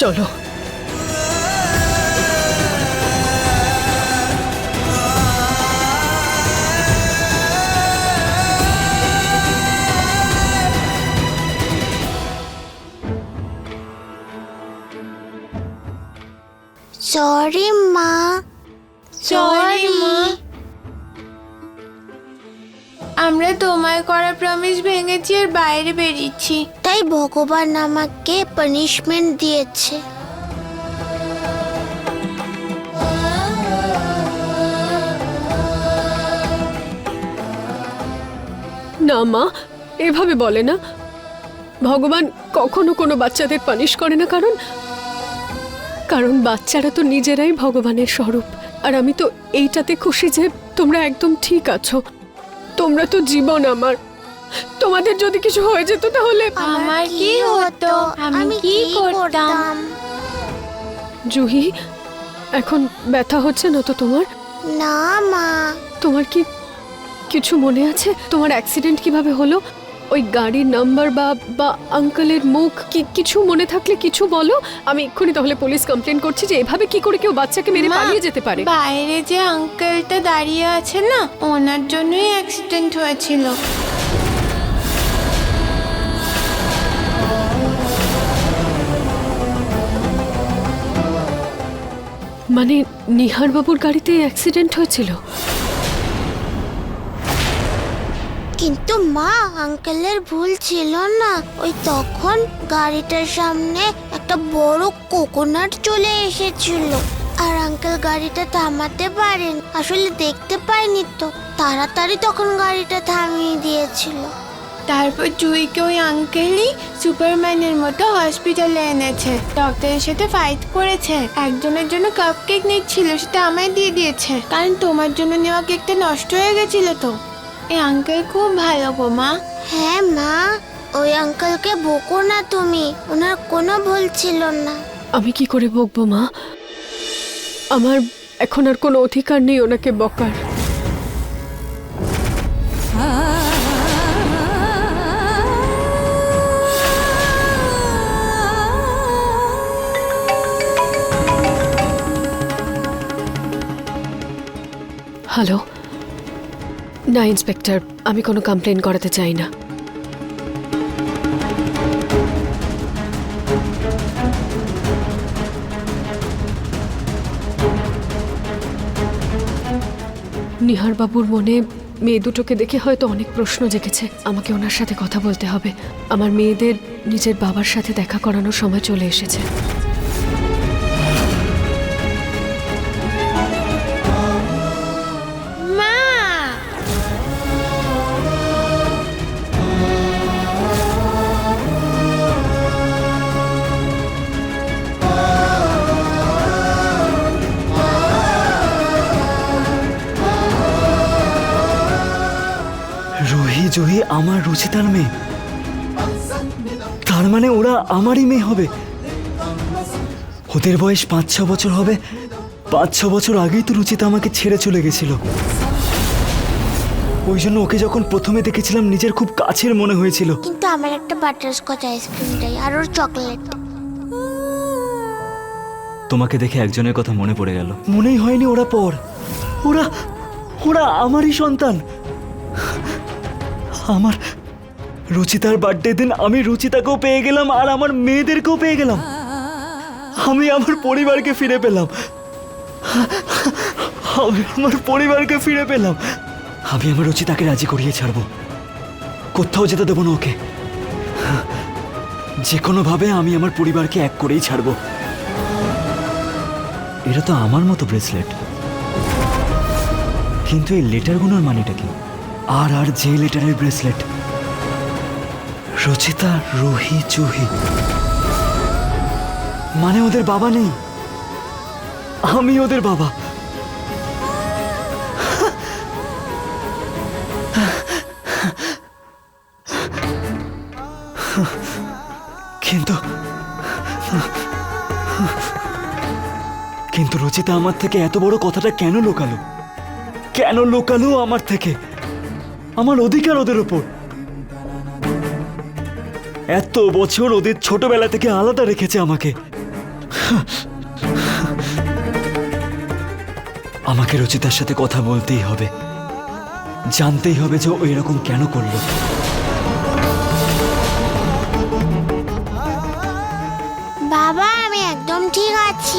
চলো। সরি মা সরি মা আমরা তোমায় করা প্রমিস ভেঙেছি আর বাইরে বেরিয়েছি। তাই ভগবান আমাকে পানিশমেন্ট দিয়েছে। না মা এভাবে বলে না। ভগবান কখনো কোনো বাচ্চাদের পানিশ করে না কারণ? কারণ বাচ্চারা তো নিজেরাই ভগবানের স্বরূপ। আর আমি তো এইটাতে খুশি যে তোমরা একদম ঠিক আছো। তোমরা তো জীবন আমার। তোমাদের যদি কিছু হয়ে যেত তাহলে আমার কি হতো? আমি কি করতাম? জুহি এখন ব্যথা হচ্ছে না তো তোমার? না মা। তোমার কি কিছু মনে আছে? তোমার অ্যাক্সিডেন্ট কীভাবে হলো? ওই গাড়ির নাম্বার বা বা আঙ্কেলের মুখ কি কিছু মনে থাকলে কিছু বলো? আমি এক্ষুনি তাহলে পুলিশ কমপ্লেন করছি যে এভাবে কি করে কেউ বাচ্চাকে মেরে পালিয়ে যেতে পারে। বাইরে যে আঙ্কেলটা দাঁড়িয়ে আছে না ওনার জন্যই অ্যাক্সিডেন্ট হয়েছিল। মানে নিহার বাবুর গাড়িতে অ্যাক্সিডেন্ট হয়েছিল? কিন্তু মা, আঙ্কেলের ভুল ছিল না। ওই তখন গাড়িটার সামনে একটা বড় কোকোনাট চলে এসেছিল। আর আঙ্কেল গাড়িটা থামাতে পারেন, আসলে দেখতে পাইনি তো। তাড়াতাড়ি তখন গাড়িটা থামিয়ে দিয়েছিল। তারপর জুইকে ওই আঙ্কেলই সুপারম্যানের মতো হসপিটালে এনেছে। ডক্টরের সাথে ফাইট করেছে। একজনের জন্য কাপ কেক নিচ্ছিল, সেটা আমায় দিয়ে দিয়েছে। কারণ তোমার জন্য নেওয়া কেকটা নষ্ট হয়ে গেছিল তো। এই আঙ্কেল খুব ভালো গো মা। হ্যাঁ মা। ওই আঙ্কেলকে বকো না তুমি। ওনার কোনো ভুল ছিল না। আমি কি করে বকবো মা? আমার এখন আর কোনো অধিকার নেই ওনাকে বকার। হ্যালো? না, ইন্সপেক্টর, আমি কোনো কমপ্লেন করাতে চাই না। নিহার বাবুর মনে মেয়ে দুটোকে দেখে হয়তো অনেক প্রশ্ন জেগেছে। আমাকে ওনার সাথে কথা বলতে হবে। আমার মেয়েদের নিজের বাবার সাথে দেখা করানোর সময় চলে এসেছে। জুহি আমার রুচিতার মেয়ে। তার মানে ওরা আমারই মেয়ে হবে। ওদের বয়স পাঁচ ছ বছর হবে। পাঁচ ছ বছর আগেই তো রুচিতা আমাকে ছেড়ে চলে গেছিল। ওই জন্য ওকে যখন প্রথমে দেখেছিলাম নিজের খুব কাছের মনে হয়েছিল। কিন্তু আমার একটা বাটারস্কচ আইসক্রিম চাই আর ওর চকলেট। তোমাকে দেখে একজনের কথা মনে পড়ে গেল। মনেই হয়নি ওরা পর। ওরা ওরা আমারই সন্তান। আমার রুচিতার বার্থডে দিন আমি রুচিতাকেও পেয়ে গেলাম আর আমার মেয়েদেরকেও পেয়ে গেলাম। আমি আমার পরিবারকে ফিরে পেলাম। আমি আমার পরিবারকে ফিরে পেলাম। আমি আমার রুচিতাকে রাজি করিয়ে ছাড়বো। কোথাও যেতে দেবো না ওকে। যে কোনোভাবে আমি আমার পরিবারকে এক করেই ছাড়বো। এটা তো আমার মতো ব্রেসলেট কিন্তু এই লেটারগুলোর মানেটা কি? আর আর যে লেটারের ব্রেসলেট। রচিতা রুহি জুহি মানে ওদের বাবা নেই? আমি ওদের বাবা। কিন্তু কিন্তু রচিতা আমার থেকে এত বড় কথাটা কেন লোকালো? কেন লোকালো আমার থেকে? আমার অধিকার ওদের ওপর এত বছর ওদের ছোটবেলা থেকে আলাদা রেখেছে আমাকে। আমাকে রচিতার সাথে কথা বলতেই হবে। জানতেই হবে যে ও এরকম কেন করল। বাবা, আমি একদম ঠিক আছি।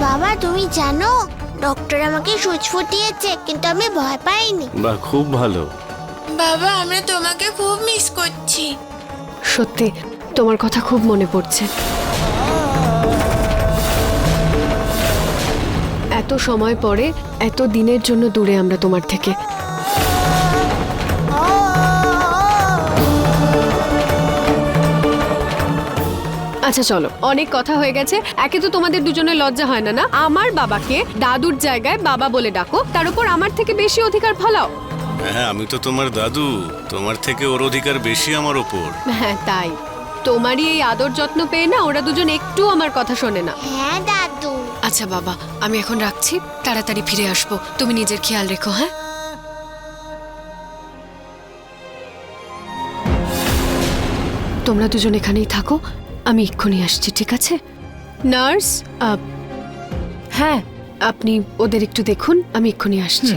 বাবা, তুমি জানো ডক্টর আমাকে সুচ ফুটিয়েছে কিন্তু আমি ভয় পাইনি। বা খুব ভালো। বাবা আমরা তোমাকে খুব মিস করছি। সত্যি তোমার কথা খুব মনে পড়ছে। এত সময় পরে এত দিনের জন্য দূরে আমরা তোমার থেকে। আচ্ছা চলো। অনেক কথা হয়ে গেছে। একে তো তোমাদের দুজনের লজ্জা হয় না না? আমার বাবাকে দাদুর জায়গায় বাবা বলে ডাকো। তার উপর আমার থেকে বেশি অধিকার ফলাও। হ্যাঁ আমি তো তোমার দাদু। তোমার থেকে ওর অধিকার বেশি আমার ওপর। হ্যাঁ তাই। তোমারই এই আদর যত্ন পেয়ে না ওরা দুজন একটু আমার কথা শোনে না। হ্যাঁ দাদু। আচ্ছা বাবা আমি এখন রাখছি। তাড়াতাড়ি ফিরে আসব। তুমি নিজের খেয়াল রেখো হ্যাঁ? তোমরা দুজন এখানেই থাকো। আমি এক্ষুনি আসছি ঠিক আছে? নার্স হ্যাঁ আপনি ওদের একটু দেখুন আমি এক্ষুনি আসছি।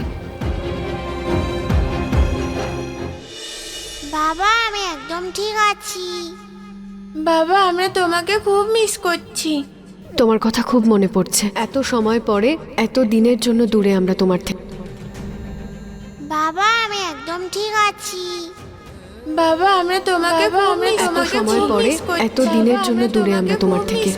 বাবা আমি একদম ঠিক আছি। বাবা আমরা তোমাকে খুব মিস করছি। তোমার কথা খুব মনে পড়ছে। এত সময় পরে এত দিনের জন্য দূরে আমরা তোমার থেকে বাবা আমরা তোমাকে আমরা এত তোমাকে সময় পরে। এত দিনের জন্য দূরে আমরা তোমার থেকে।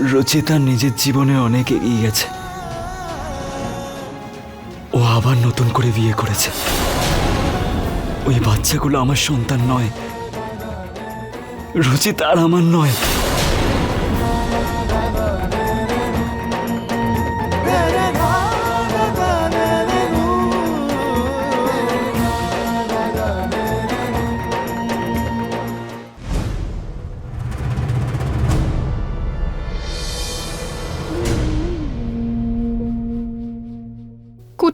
রচিতা নিজের জীবনে অনেক এগিয়ে গেছে। ও আবার নতুন করে বিয়ে করেছে। ওই বাচ্চাগুলো আমার সন্তান নয়। রচিতা আর আমার নয়।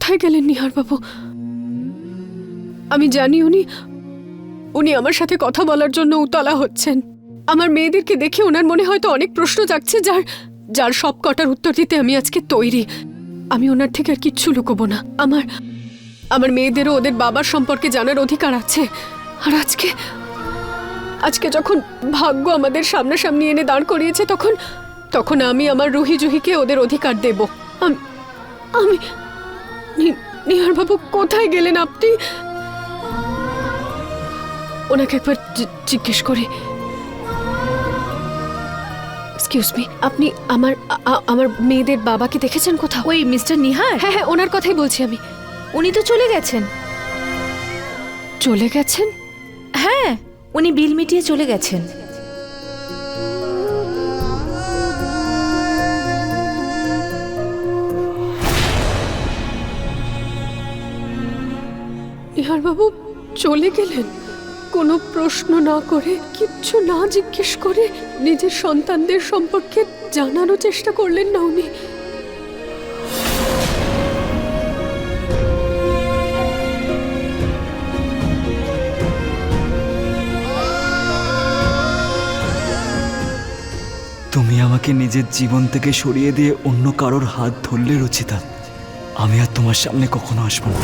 কোথায় গেলেন নিহার বাবু আমি জানি উনি উনি আমার সাথে কথা বলার জন্য উতলা হচ্ছেন। আমার মেয়েদেরকে দেখে ওনার মনে হয়তো অনেক প্রশ্ন জাগছে, যার যার সব কটার উত্তর দিতে আমি আজকে তৈরি। আমি ওনার থেকে আর কিচ্ছু লুকোবো না। আমার আমার মেয়েদেরও ওদের বাবার সম্পর্কে জানার অধিকার আছে। আর আজকে আজকে যখন ভাগ্য আমাদের সামনাসামনি এনে দাঁড় করিয়েছে, তখন তখন আমি আমার রুহি জুহিকে ওদের অধিকার দেব। আম- নিহার বাবু কোথায় গেলেন আপনি? ওনাকে একবার জিজ্ঞেস করি। এক্সকিউজ মি আপনি আমার আমার মেয়েদের বাবাকে দেখেছেন কোথাও? ওই মিস্টার নিহার? হ্যাঁ হ্যাঁ ওনার কথাই বলছি আমি। উনি তো চলে গেছেন। চলে গেছেন? হ্যাঁ উনি বিল মিটিয়ে চলে গেছেন। নিহারবাবু চলে গেলেন। কোনো প্রশ্ন না করে কিচ্ছু না জিজ্ঞেস করে নিজের সন্তানদের সম্পর্কে জানারও চেষ্টা করলেন না উনি তুমি আমাকে নিজের জীবন থেকে সরিয়ে দিয়ে অন্য কারোর হাত ধরলে রচিতা, আমি আর তোমার সামনে কখনো আসব না।